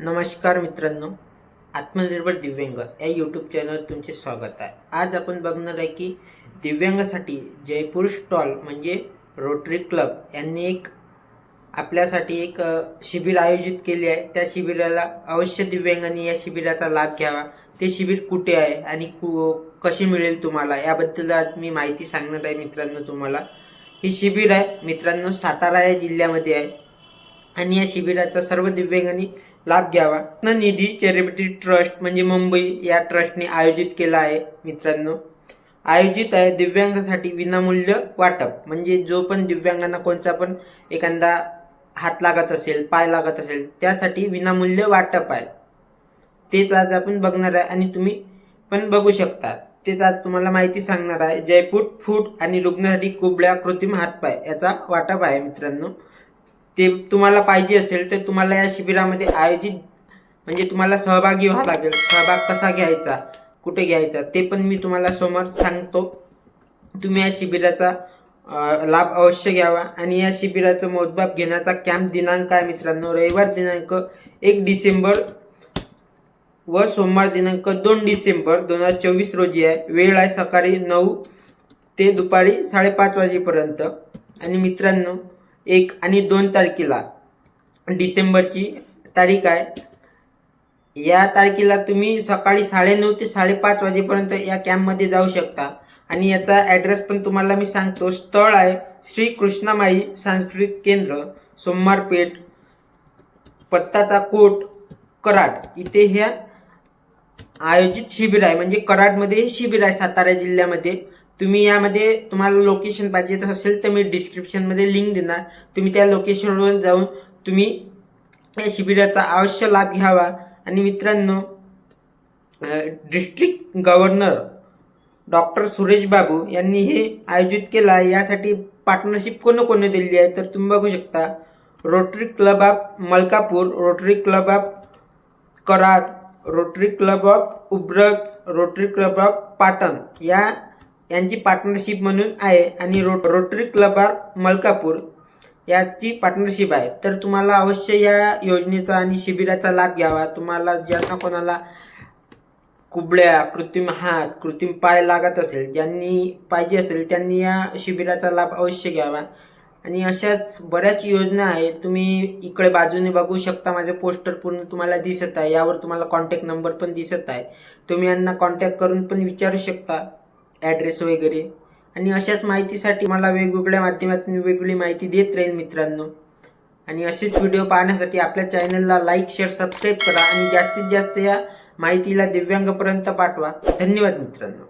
नमस्कार मित्रांनो आत्मनिर्भर दिव्यांग या यूट्यूब चॅनल तुमचे स्वागत आहे. आज आपण बघणार आहे की दिव्यांगासाठी जयपूर स्टॉल म्हणजे रोटरी क्लब यांनी एक आपल्यासाठी एक शिबिर आयोजित केले आहे. त्या शिबिराला अवश्य दिव्यांगांनी या शिबिराचा लाभ घ्यावा. ते शिबिर कुठे आहे आणि कु कसे मिळेल तुम्हाला याबद्दल आज मी माहिती सांगणार आहे मित्रांनो तुम्हाला. हे शिबिर आहे मित्रांनो सातारा या जिल्ह्यामध्ये आहे. आणि या शिबिराचा सर्व दिव्यांगांनी लाभ घ्यावा. न निधी चॅरिटी ट्रस्ट म्हणजे मुंबई या ट्रस्टने आयोजित केला आहे मित्रांनो. आयोजित आहे दिव्यांगासाठी विनामूल्य वाटप. म्हणजे जो पण दिव्यांगांना कोणता पण एखादा हात लागत असेल पाय लागत असेल त्यासाठी विनामूल्य वाटप आहे. तेच आज आपण बघणार आहे आणि तुम्ही पण बघू शकता. तेच आज तुम्हाला माहिती सांगणार आहे जयपूर फूड आणि रुग्णासाठी कुबड्या कृत्रिम हातपाय याचा वाटप आहे मित्रांनो. ते तुम्हाला पाहिजे असेल तर तुम्हाला या शिबिरामध्ये आयोजित म्हणजे तुम्हाला सहभागी व्हावं लागेल. सहभाग कसा घ्यायचा कुठे घ्यायचा ते पण मी तुम्हाला समोर सांगतो. तुम्ही या शिबिराचा लाभ अवश्य घ्यावा. आणि या शिबिराचं मोजबाप घेण्याचा कॅम्प दिनांक आहे मित्रांनो. रविवार दिनांक एक डिसेंबर व सोमवार दिनांक दोन डिसेंबर दोन हजार चोवीस रोजी आहे. वेळ आहे सकाळी नऊ ते दुपारी साडेपाच वाजेपर्यंत. आणि मित्रांनो एक आणि दोन तारखेला. डिसेंबरची तारीख आहे. या तारखेला तुम्ही सकाळी साडेनऊ ते साडेपाच वाजेपर्यंत या कॅम्पमध्ये जाऊ शकता. आणि याचा ॲड्रेस पण तुम्हाला मी सांगतो. स्थळ आहे श्री कृष्णामाई सांस्कृतिक केंद्र सोमवारपेठ पत्ताचा कोट कराड. इथे ह्या आयोजित शिबिर आहे. म्हणजे कराडमध्ये हे शिबिर आहे सातारा जिल्ह्यामध्ये. तुम्ही यामध्ये तुम्हाला लोकेशन पाहिजे असेल तर मी डिस्क्रिप्शनमध्ये लिंक देणार. तुम्ही त्या लोकेशनवर जाऊन तुम्ही या शिबिराचा अवश्य लाभ घ्यावा. आणि मित्रांनो district governor doctor Suresh Babu यांनी हे आयोजित केलं आहे. यासाठी पार्टनरशिप कोण कोण दिली आहे तर तुम्ही बघू शकता. Rotary club of Malkapur Rotary club of Karad Rotary club of Umbraj Rotary club of Patan या यांची पार्टनरशिप म्हणून आहे आणि row Rotary club of Malkapur याची पार्टनरशिप आहे. तर तुम्हाला अवश्य या योजनेचा आणि शिबिराचा लाभ घ्यावा. तुम्हाला ज्यांना कोणाला कुबड्या कृत्रिम हात कृत्रिम पाय लागत असेल ज्यांनी पाहिजे असेल त्यांनी या शिबिराचा लाभ अवश्य घ्यावा. आणि अशाच बऱ्याच योजना आहेत. तुम्ही इकडे बाजूने बघू शकता. माझे पोस्टर पूर्ण तुम्हाला दिसत आहे. यावर तुम्हाला कॉन्टॅक्ट नंबर पण दिसत आहे. तुम्ही यांना कॉन्टॅक्ट करून पण विचारू शकता. ॲड्रेस वगैरे. आणि अशाच माहितीसाठी मला वेगवेगळ्या माध्यमातून वेगवेगळी माहिती देत राहील मित्रांनो. आणि असेच व्हिडिओ पाहण्यासाठी आपल्या चॅनलला लाईक शेअर सबस्क्राईब करा आणि जास्तीत जास्त या माहितीला दिव्यांगपर्यंत पाठवा. धन्यवाद मित्रांनो.